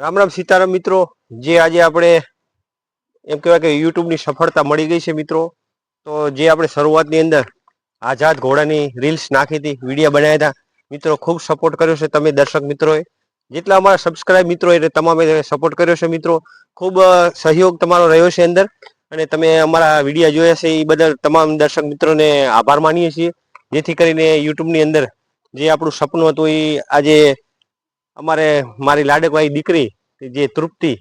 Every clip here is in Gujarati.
રામ રામ સીતારામ મિત્રો. જે આજે આપણે એમ કહેવાય કે યુટ્યુબની સફળતા મળી ગઈ છે મિત્રો. તો જે આપણે શરૂઆતની અંદર આઝાદ ઘોડાની રીલ્સ નાખી હતી, વીડિયો બનાવ્યા હતા. મિત્રો ખૂબ સપોર્ટ કર્યો છે તમે દર્શક મિત્રોએ. જેટલા અમારા સબસ્ક્રાઇબ મિત્રો એટલે તમામે સપોર્ટ કર્યો છે મિત્રો. ખૂબ સહયોગ તમારો રહ્યો છે અંદર. અને તમે અમારા વીડિયો જોયા છે એ બદલ તમામ દર્શક મિત્રોને આભાર માનીએ છીએ. જેથી કરીને યુટ્યુબની અંદર જે આપણું સપનું હતું એ આજે અમારે મારી લાડકવાઈ દીકરી જે તૃપ્તિ,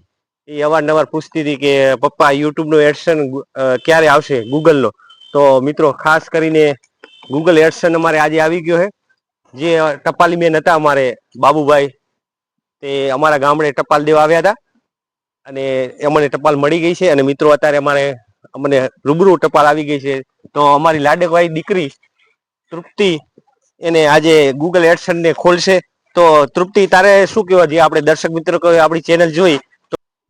એ અવારનવાર પૂછતી હતી કે, પપ્પા યુટ્યુબનો એડસન ક્યારે આવશે ગૂગલનો? તો મિત્રો, ખાસ કરીને ગૂગલ એડસન અમારે આજે આવી ગયો છે. જે ટપાલી મેન હતા અમારે બાબુભાઈ, તે અમારા ગામડે ટપાલ દેવા આવ્યા હતા. અને અમને ટપાલ મળી ગઈ છે અને મિત્રો, અત્યારે અમારે, અમને રૂબરૂ ટપાલ આવી ગઈ છે. તો અમારી લાડકવાઈ દીકરી, તૃપ્તિ, એને આજે ગૂગલ એડસન ને ખોલશે. તો તૃપ્તિ તારે શું કહેવા જે આપણે દર્શક મિત્રો આપણી ચેનલ જોઈ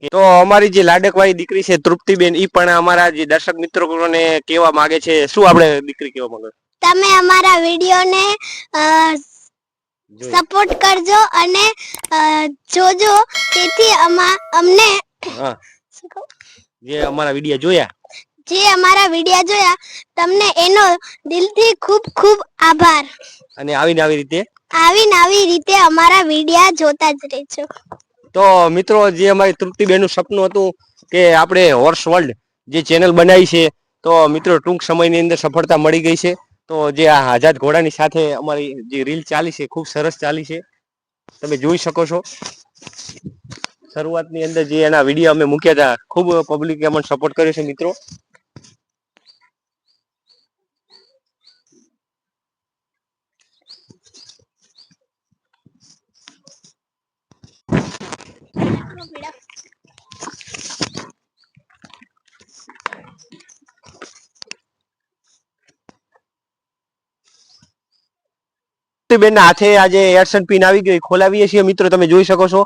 તો- અમારી જે લાડકવાળી દીકરી છે તૃપ્તિબેન ઈ પણ અમારા જે દર્શક મિત્રોને કહેવા માંગે છે. શું આપણે દીકરી કહેવા માંગે તમે અમારા વિડીયોને. સપોર્ટ કરજો અને જોજો. તેથી અમા અમને? જે અમારા વીડિયો જોયા? જે અમારા વીડિયો જોયા તમને એનો દિલથી ખૂબ ખૂબ આભાર. અને આવીને આવી રીતે? આવીને આવી રીતે અમારા વિડિયા જોતા જ રહેજો. તો મિત્રો જે અમારી તૃપ્તિબેનનું સપનું હતું કે આપણે હોર્સ વર્લ્ડ જે ચેનલ બનાવી છે તો મિત્રો ટૂંક સમયની અંદર સફળતા મળી ગઈ છે. તો જે આ આઝાદ ઘોડાની સાથે અમારી જે રીલ ચાલી છે ખૂબ સરસ ચાલી છે. તમે જોઈ શકો છો. શરૂઆતની અંદર જે એના વીડિયો અમે મૂક્યા હતા ખૂબ પબ્લિકે અમને સપોર્ટ કર્યો છે મિત્રો. બેન હાથે આજે એડસન પિન આવી ગયો ખોલાવીએ છીએ. મિત્રો તમે જોઈ શકો છો.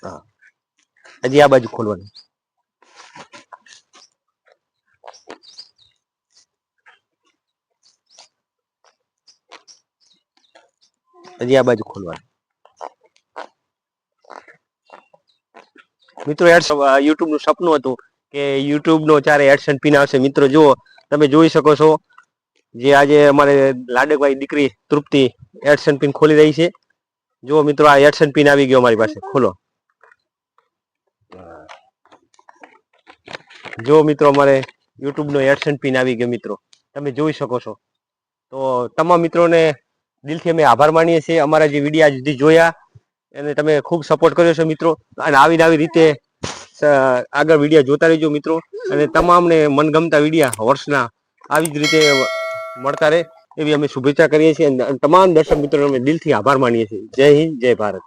હા. હજી આ બાજુ ખોલવાનું. હજી આ બાજુ ખોલવાનું. મિત્રો એડ્સ યુટ્યુબનું સપનું હતું કે યુટ્યુબ નો ચારે એડસન પિન આવશે. મિત્રો, જુઓ, તમે જોઈ શકો છો જે આજે અમારે લાડકભાઈ દીકરી તૃપ્તિ એડસન પિન ખોલી રહી છે. જુઓ, મિત્રો, આ એડસન પિન આવી ગયો અમારી પાસે. ખોલો. જો મિત્રો, અમારે યુટ્યુબ નો એડસન પિન આવી ગયો, મિત્રો. તમે જોઈ શકો છો. તો તમામ મિત્રોને દિલથી અમે આભાર માનીએ છીએ. અમારા જે વીડિયો સુધી જોયા, એને તમે ખૂબ સપોર્ટ કર્યો છે મિત્રો. અને આવી આવી રીતે આગળ વીડિયો જોતા રહેજો મિત્રો. અને તમામને મનગમતા વિડીયા વર્ષના આવી જ રીતે મળતા રહે એવી અમે શુભેચ્છા કરીએ છીએ. અને તમામ દર્શક મિત્રોને અમે દિલથી આભાર માનીએ છીએ. જય હિન્દ, જય ભારત.